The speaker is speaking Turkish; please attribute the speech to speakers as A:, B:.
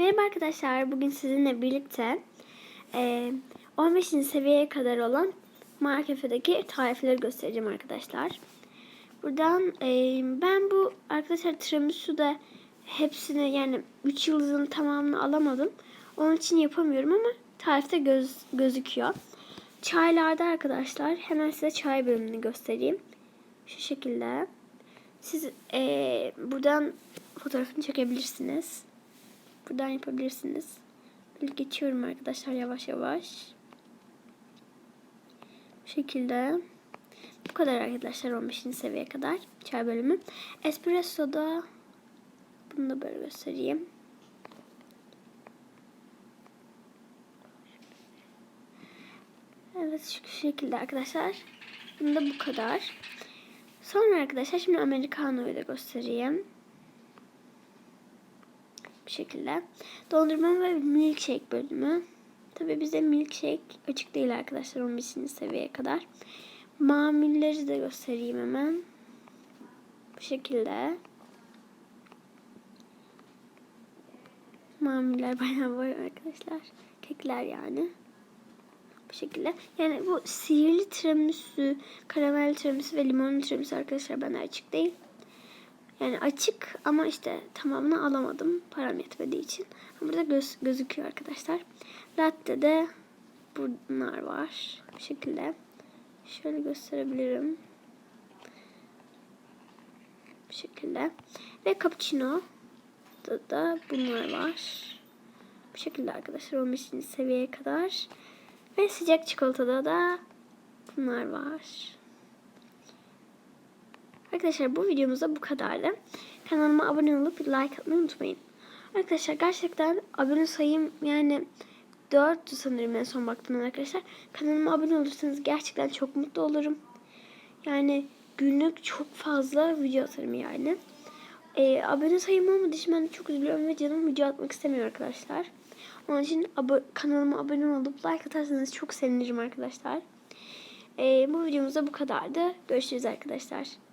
A: Merhaba arkadaşlar. Bugün sizinle birlikte e, 15. seviyeye kadar olan Markefe'deki tarifleri göstereceğim arkadaşlar. Buradan e, ben bu arkadaşlar tiramisu'da hepsini yani 3 yıldızın tamamını alamadım. Onun için yapamıyorum ama tarifte göz, gözüküyor. Çaylarda arkadaşlar hemen size çay bölümünü göstereyim. Şu şekilde. Siz e, buradan fotoğrafını çekebilirsiniz. Buradan yapabilirsiniz. Böyle geçiyorum arkadaşlar yavaş yavaş. Bu şekilde. Bu kadar arkadaşlar 15. seviyeye kadar çay bölümü. Espresso'da bunu da böyle göstereyim. Evet şu şekilde arkadaşlar. Bunu da bu kadar. Sonra arkadaşlar şimdi Americano'yu da göstereyim. Bu şekilde. Dondurma ve milkshake bölümü. Tabi bize milkshake açık değil arkadaşlar 15. seviyeye kadar. Mamulleri de göstereyim hemen. Bu şekilde. Mamuller bayağı var arkadaşlar. Kekler yani. Bu şekilde. Yani bu sihirli tiramisu, karamel tiramisu ve limonlu tiramisu arkadaşlar bana açık değil. Yani açık ama işte tamamını alamadım param yetmediği için. Burada göz, gözüküyor arkadaşlar. Latte de bunlar var. Bu şekilde. Şöyle gösterebilirim. Bu şekilde. Ve cappuccino da, da bunlar var. Bu şekilde arkadaşlar 15. seviyeye kadar. Ve sıcak çikolatada da bunlar var. Arkadaşlar bu videomuzda bu kadardı. Kanalıma abone olup like atmayı unutmayın. Arkadaşlar gerçekten abone sayım yani 4'tü sanırım en son baktığımda arkadaşlar. Kanalıma abone olursanız gerçekten çok mutlu olurum. Yani günlük çok fazla video atarım yani. Ee, abone sayım olmadığı için ben çok üzülüyorum ve canım video atmak istemiyor arkadaşlar. Onun için abo kanalıma abone olup like atarsanız çok sevinirim arkadaşlar. Ee, bu videomuzda bu kadardı. Görüşürüz arkadaşlar.